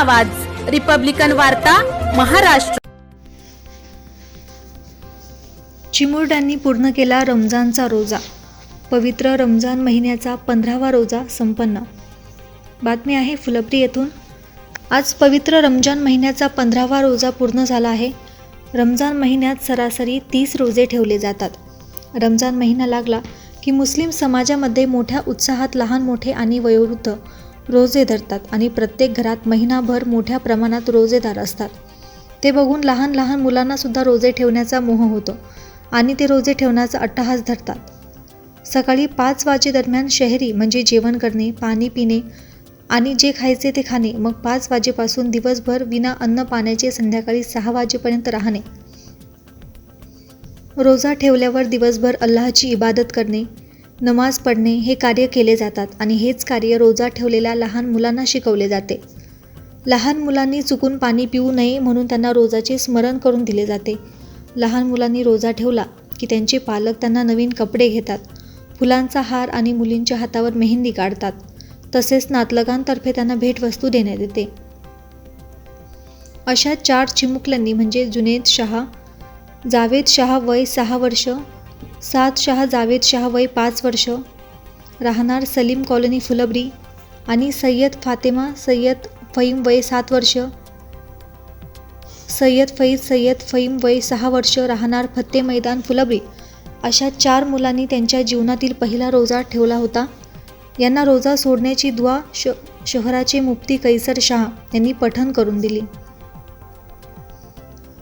आवाज. रिपब्लिकन वार्ता महाराष्ट्र. चिमुरड्यांनी पूर्ण केला रमजानचा रोजा. पवित्र रमजान महिन्याचा पंधरावा रोजा संपन्न. बातमी आहे फुलब्री येथून. आज पवित्र रमजान महिन्याचा पंधरावा रोजा पूर्ण झाला आहे. रमजान महिन्यात सरासरी तीस रोजे ठेवले जातात. रमजान महिना लागला की मुस्लिम समाजामध्ये मोठ्या उत्साहात लहान मोठे आणि वयोवृद्ध रोजे धरतात आणि प्रत्येक घरात महिनाभर मोठ्या प्रमाणात रोजेदार असतात. ते बघून लहान लहान मुलांनासुद्धा रोजे ठेवण्याचा मोह होतो आणि ते रोजे ठेवण्याचा अट्टहास धरतात. सकाळी पाच वाजेदरम्यान शहरी म्हणजे जेवण करणे पाणी पिणे आणि जे खायचे ते खाणे मग पाच वाजेपासून दिवसभर विना अन्न पाण्याचे संध्याकाळी सहा वाजेपर्यंत राहणे. रोजा ठेवल्यावर दिवसभर अल्लाहची इबादत करणे नमाज पडणे हे कार्य केले जातात आणि हेच कार्य रोजा ठेवलेल्या लहान मुलांना शिकवले जाते. लहान मुलांनी चुकून पाणी पिऊ नये म्हणून त्यांना रोजाचे स्मरण करून दिले जाते. लहान मुलांनी रोजा ठेवला की त्यांचे पालक त्यांना नवीन कपडे घेतात फुलांचा हार आणि मुलींच्या हातावर मेहंदी काढतात. तसेच नातलगांतर्फे त्यांना भेटवस्तू देण्यात येते. अशा चार चिमुकल्यांनी म्हणजे जुनेद शहा जावेद शहा वय सहा वर्ष सात शाह जावेद शहा वय पाच वर्ष. राहणार सलीम कॉलनी फुलबरी आणि सय्यद फातेमा सय्यद फईम वय सात वर्ष. सय्यद फईद सय्यद फईम वय सहा वर्ष राहणार फत्ते मैदान फुलबरी. अशा चार मुलांनी त्यांच्या जीवनातील पहिला रोजा ठेवला होता. यांना रोजा सोडण्याची दुवा श शहराचे मुफ्ती कैसर शाह यांनी पठण करून दिली.